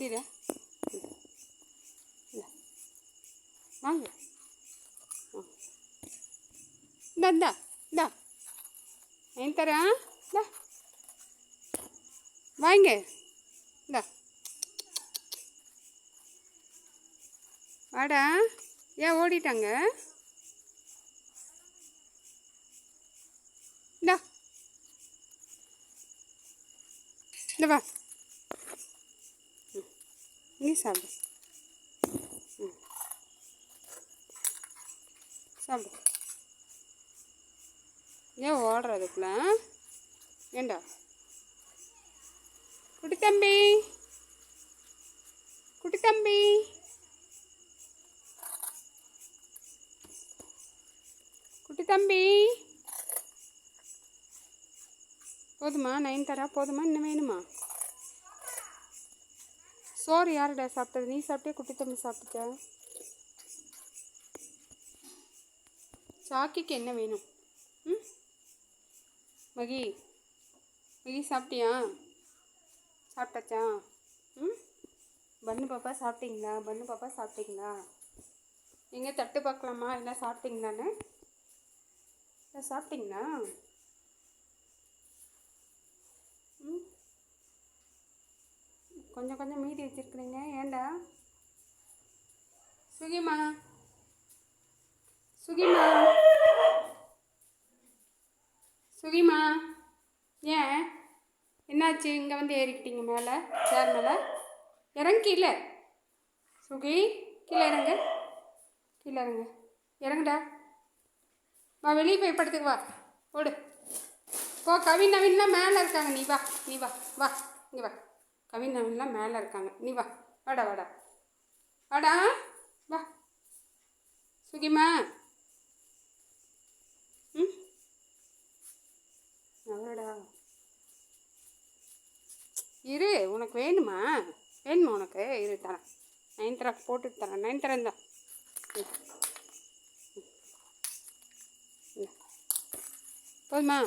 இப்படிடா. வாங்க. ஆ. இந்தா இந்தா இந்தா. ஏன் தரேன்? இந்தா. வாங்க. இந்தா. வாடா. ஏன் ஓடிட்டாங்க? இந்தா. இந்த வா. நீ சாப்பிடு ம். சாப்பிடு ஏன் ஓடுற அதுக்குள்ள ஏண்டா? குட்டி தம்பி. குட்டி தம்பி. குட்டி தம்பி. போதுமா நைன் தரா போதுமா? இன்னும் வேணுமா? சோறு யாருடா சாப்பிட்டது? நீ சாப்பிட்டே குட்டி தம்பி சாப்பிட்ட சாக்கிக்கு என்ன வேணும்? ம்? மகி மகி சாப்பிட்டியா? சாப்பிட்டாச்சா? ம்? பண்ணு பாப்பா சாப்பிட்டீங்களா? பண்ணு பாப்பா சாப்பிட்டீங்களா? எங்கே தட்டு பார்க்கலாமா? இல்லை சாப்பிட்டீங்களான்னு? இல்லை சாப்பிட்டீங்களா ம் கொஞ்சம் கொஞ்சம் மீதி வச்சுருக்குறீங்க. ஏண்டா? சுகிமா. சுகிமா. சுகிமா. ஏன்? என்னாச்சு? இங்கே வந்து ஏறிக்கிட்டீங்க மேலே சேர் மேலே. இறங்க கீழே சுகி கீழே இறங்க. கீழே இறங்க. இறங்குடா. வா வெளியே போய் படுத்துக்கு வா. ஓடு. போ கவின் நவீன்லாம் மேலே இருக்காங்க. நீ வா நீ வா வா. இங்கே வா. கவின் மேலே இருக்காங்க. நீ வா. வாடா வாடா. வாடா. வா. சுகிமா. ம்? அவடா இரு உனக்கு வேணுமா? வேணுமா உனக்கு? இரு தரேன். நயன்தரா போட்டு தரேன். நயன்தரா இந்தா. ம். ம். இந்தா. போதுமா?